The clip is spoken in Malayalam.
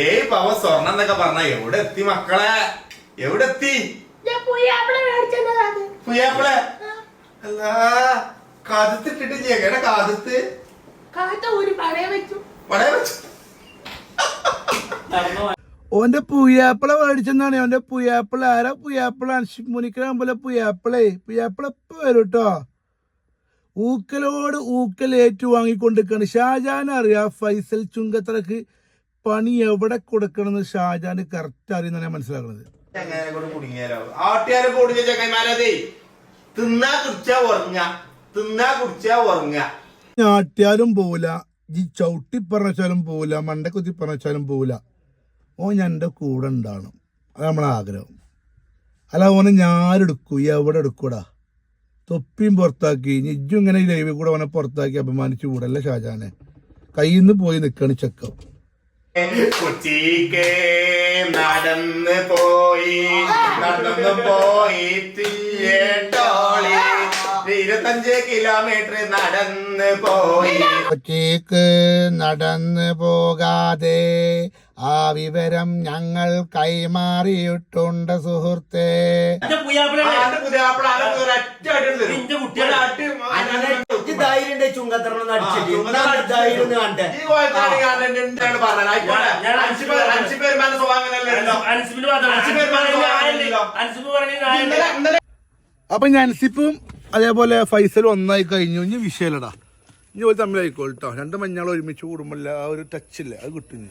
ഏയ് പവ സ്വർണം എന്നൊക്കെ പറഞ്ഞ എവിടെ എത്തി മക്കളെ? എവിടെ എത്തി? പുയ്യാപ്പിള അല്ല കാതത്ത് കാത്ത ഒരു പഴയ വെച്ചു. പടയ വെച്ചു. ഓന്റെ പുയ്യാപ്പിള മേടിച്ചെന്നാണ്. ഓന്റെ പുയ്യാപ്പിള ആരാ പുയ്യാപ്പിള? മുനിക്കാമ്പോലെ പുയ്യാപ്പിളേ. പുയ്യാപ്പിള ഇപ്പൊ വരും കേട്ടോ ഊക്കലോട് ഊക്കൽ ഏറ്റു വാങ്ങിക്കൊണ്ടിരിക്കാണ്. ഷാജാൻ അറിയാം ഫൈസൽ ചുങ്കത്തറക്ക് പണി എവിടെ കൊടുക്കണമെന്ന് ഷാജാന് കറക്റ്റ് അറിയുന്ന ഞാൻ മനസ്സിലാക്കുന്നത്. ഞാട്ടിയാലും പോവില്ല. ഈ ചവിട്ടി പറഞ്ഞാലും പോവില്ല. മണ്ട കുത്തി പറഞ്ഞാലും പോവില്ല. ഓ ഞാൻ എന്റെ കൂടെ ഉണ്ടാവണം. അത് നമ്മളെ ആഗ്രഹം. അല്ല ഓനെ ഞാനെടുക്കൂ എവിടെ എടുക്കൂടാ? തൊപ്പിയും പുറത്താക്കി. ഇജ്ജും ഇങ്ങനെ ലൈവിൽ കൂടെ അവനെ പുറത്താക്കി അഭിമാനിച്ചു കൂടല്ല ഷാജാനെ? കയ്യിൽ നിന്ന് പോയി നിൽക്കണ ചെക്കം കൊച്ചിക്ക് നടന്ന് പോയി. നടന്നു പോയി തിയേട്ടോളി ഇരുപത്തഞ്ച് കിലോമീറ്റർ നടന്ന് പോയി. കുട്ടിക്ക് നടന്ന് പോകാതെ ആ വിവരം ഞങ്ങൾ കൈമാറിയിട്ടുണ്ട് സുഹൃത്തേ. എന്താണ് ഞാൻ അപ്പൊ ഞാൻസിപ്പും അതേപോലെ ഫൈസലും ഒന്നായി കഴിഞ്ഞു. ഇനി വിഷയമല്ലടാ ഇനി ഒരു തമ്മിലായിക്കോട്ടോ രണ്ട് മഞ്ഞാൾ ഒരുമിച്ച് കൂടുമ്പോൾ ആ ഒരു ടച്ച് ഇല്ല? അത് കിട്ടുന്നു